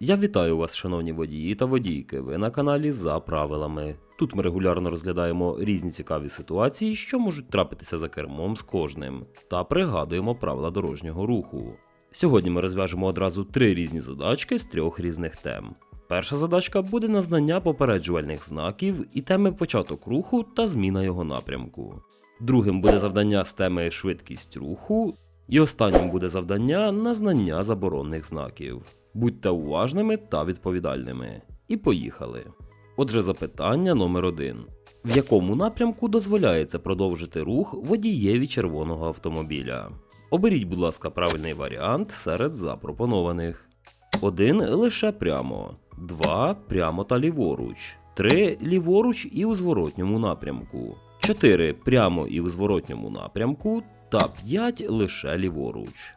Я вітаю вас, шановні водії та водійки. Ви на каналі за правилами. Тут ми регулярно розглядаємо різні цікаві ситуації, що можуть трапитися за кермом з кожним, та пригадуємо правила дорожнього руху. Сьогодні ми розв'яжемо одразу три різні задачки з трьох різних тем. Перша задачка буде на знання попереджувальних знаків і теми початок руху та зміна його напрямку. Другим буде завдання з теми швидкість руху, і останнім буде завдання на знання заборонних знаків. Будьте уважними та відповідальними. І поїхали. Отже, запитання номер один. В якому напрямку дозволяється продовжити рух водієві червоного автомобіля? Оберіть, будь ласка, правильний варіант серед запропонованих. 1 лише прямо, 2 прямо та ліворуч, 3 ліворуч і у зворотньому напрямку, 4 прямо і у зворотньому напрямку та 5 лише ліворуч.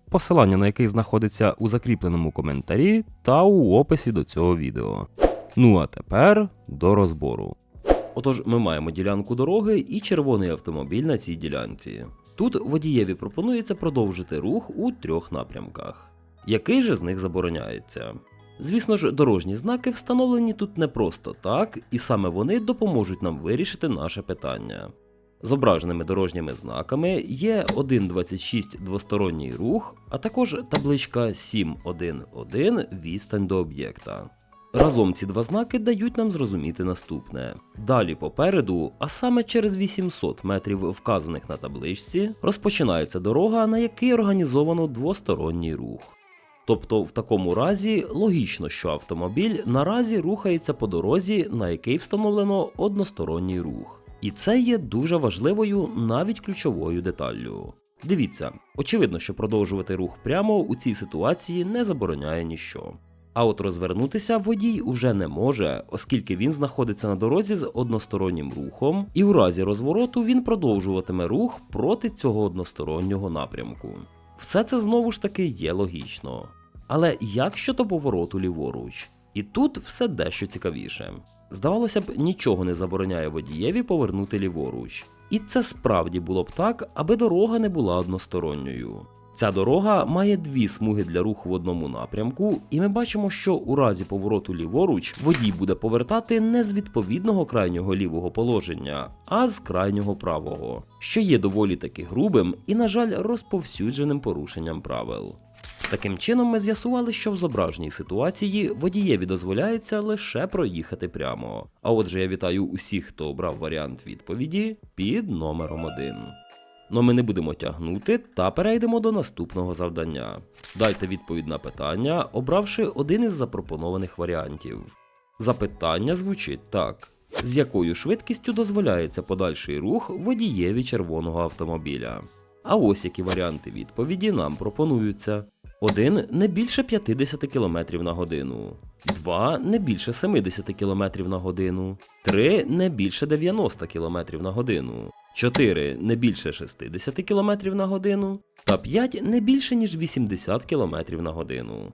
посилання на який знаходиться у закріпленому коментарі та у описі до цього відео. Ну а тепер до розбору. Отож, ми маємо ділянку дороги і червоний автомобіль на цій ділянці. Тут водієві пропонується продовжити рух у трьох напрямках. Який же з них забороняється? Звісно ж, дорожні знаки встановлені тут не просто так, і саме вони допоможуть нам вирішити наше питання. Зображеними дорожніми знаками є 1.26 двосторонній рух, а також табличка 7.1.1 відстань до об'єкта. Разом ці два знаки дають нам зрозуміти наступне. Далі попереду, а саме через 800 метрів вказаних на табличці, розпочинається дорога, на якій організовано двосторонній рух. Тобто, в такому разі логічно, що автомобіль наразі рухається по дорозі, на якій встановлено односторонній рух. І це є дуже важливою, навіть ключовою деталлю. Дивіться, очевидно, що продовжувати рух прямо у цій ситуації не забороняє ніщо. А от розвернутися водій уже не може, оскільки він знаходиться на дорозі з одностороннім рухом, і у разі розвороту він продовжуватиме рух проти цього одностороннього напрямку. Все це знову ж таки є логічно. Але як щодо повороту ліворуч? І тут все дещо цікавіше. Здавалося б, нічого не забороняє водієві повернути ліворуч. І це справді було б так, аби дорога не була односторонньою. Ця дорога має дві смуги для руху в одному напрямку, і ми бачимо, що у разі повороту ліворуч водій буде повертати не з відповідного крайнього лівого положення, а з крайнього правого, що є доволі таки грубим і, на жаль, розповсюдженим порушенням правил. Таким чином, ми з'ясували, що в зображеній ситуації водієві дозволяється лише проїхати прямо. А отже, я вітаю усіх, хто обрав варіант відповіді під номером 1. Но ми не будемо тягнути та перейдемо до наступного завдання. Дайте відповідь на питання, обравши один із запропонованих варіантів. Запитання звучить так: з якою швидкістю дозволяється подальший рух водієві червоного автомобіля? А ось які варіанти відповіді нам пропонуються: 1 не більше 50 км на годину, 2 не більше 70 км на годину, 3 не більше 90 км на годину, 4 не більше 60 км на годину. Та 5 не більше ніж 80 км на годину.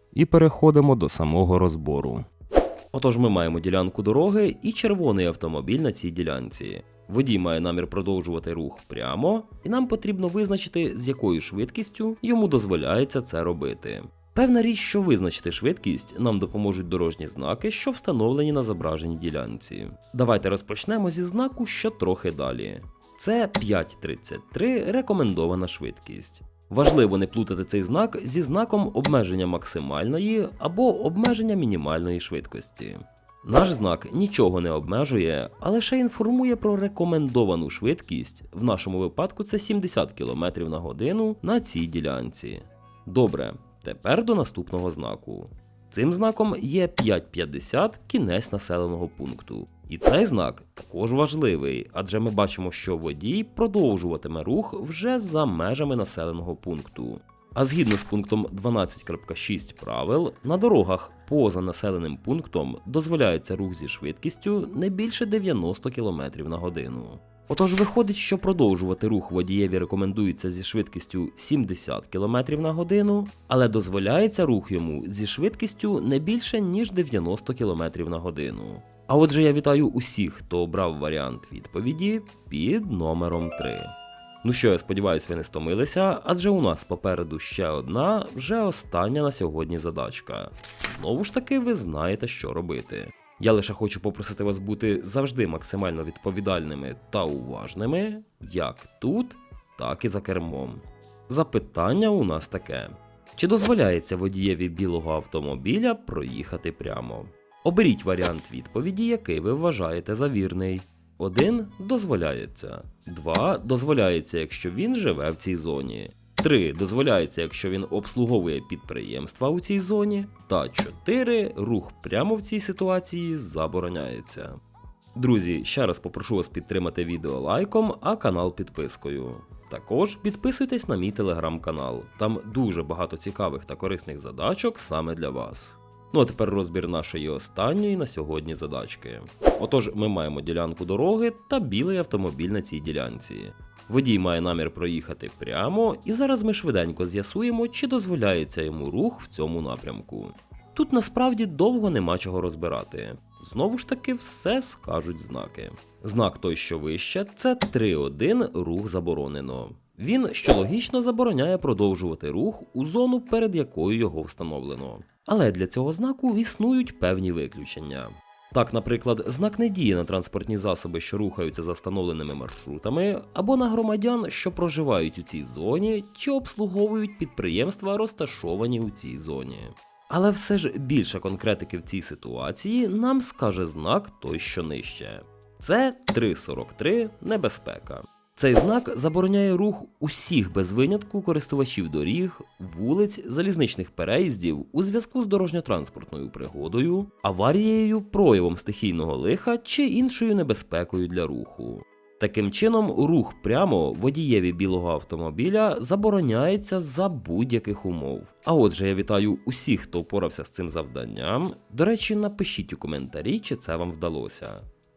і переходимо до самого розбору. Отож, ми маємо ділянку дороги і червоний автомобіль на цій ділянці. Водій має намір продовжувати рух прямо, і нам потрібно визначити, з якою швидкістю йому дозволяється це робити. Певна річ, що визначити швидкість нам допоможуть дорожні знаки, що встановлені на зображеній ділянці. Давайте розпочнемо зі знаку, що трохи далі. Це 5.33 рекомендована швидкість. Важливо не плутати цей знак зі знаком обмеження максимальної або обмеження мінімальної швидкості. Наш знак нічого не обмежує, а лише інформує про рекомендовану швидкість. В нашому випадку це 70 км на годину на цій ділянці. Добре, тепер до наступного знаку. Цим знаком є 550 кінець населеного пункту. І цей знак також важливий, адже ми бачимо, що водій продовжуватиме рух вже за межами населеного пункту. А згідно з пунктом 12.6 правил, на дорогах поза населеним пунктом дозволяється рух зі швидкістю не більше 90 км на годину. Отож виходить, що продовжувати рух водієві рекомендується зі швидкістю 70 км на годину, але дозволяється рух йому зі швидкістю не більше ніж 90 км на годину. А отже, я вітаю усіх, хто обрав варіант відповіді під номером 3. Ну що, я сподіваюся, ви не стомилися, адже у нас попереду ще одна, вже остання на сьогодні задачка. Знову ж таки, ви знаєте, що робити. Я лише хочу попросити вас бути завжди максимально відповідальними та уважними, як тут, так і за кермом. Запитання у нас таке: чи дозволяється водієві білого автомобіля проїхати прямо? Оберіть варіант відповіді, який ви вважаєте за вірний. 1 дозволяється. 2 дозволяється, якщо він живе в цій зоні. 3 дозволяється, якщо він обслуговує підприємства у цій зоні. Та 4 рух прямо в цій ситуації забороняється. Друзі, ще раз попрошу вас підтримати відео лайком, а канал підпискою. Також підписуйтесь на мій телеграм-канал, там дуже багато цікавих та корисних задачок саме для вас. Ну а тепер розбір нашої останньої на сьогодні задачки. Отож, ми маємо ділянку дороги та білий автомобіль на цій ділянці. Водій має намір проїхати прямо, і зараз ми швиденько з'ясуємо, чи дозволяється йому рух в цьому напрямку. Тут насправді довго нема чого розбирати. Знову ж таки, все скажуть знаки. Знак той, що вище, це 3.1 рух заборонено. Він, що логічно, забороняє продовжувати рух у зону, перед якою його встановлено. Але для цього знаку існують певні виключення. Так, наприклад, знак не діє на транспортні засоби, що рухаються за встановленими маршрутами, або на громадян, що проживають у цій зоні, чи обслуговують підприємства, розташовані у цій зоні. Але все ж більше конкретики в цій ситуації нам скаже знак той, що нижче. Це 3.43 небезпека. Цей знак забороняє рух усіх без винятку користувачів доріг, вулиць, залізничних переїздів у зв'язку з дорожньо-транспортною пригодою, аварією, проявом стихійного лиха чи іншою небезпекою для руху. Таким чином, рух прямо водієві білого автомобіля забороняється за будь-яких умов. А отже, я вітаю усіх, хто впорався з цим завданням. До речі, напишіть у коментарі, чи це вам вдалося,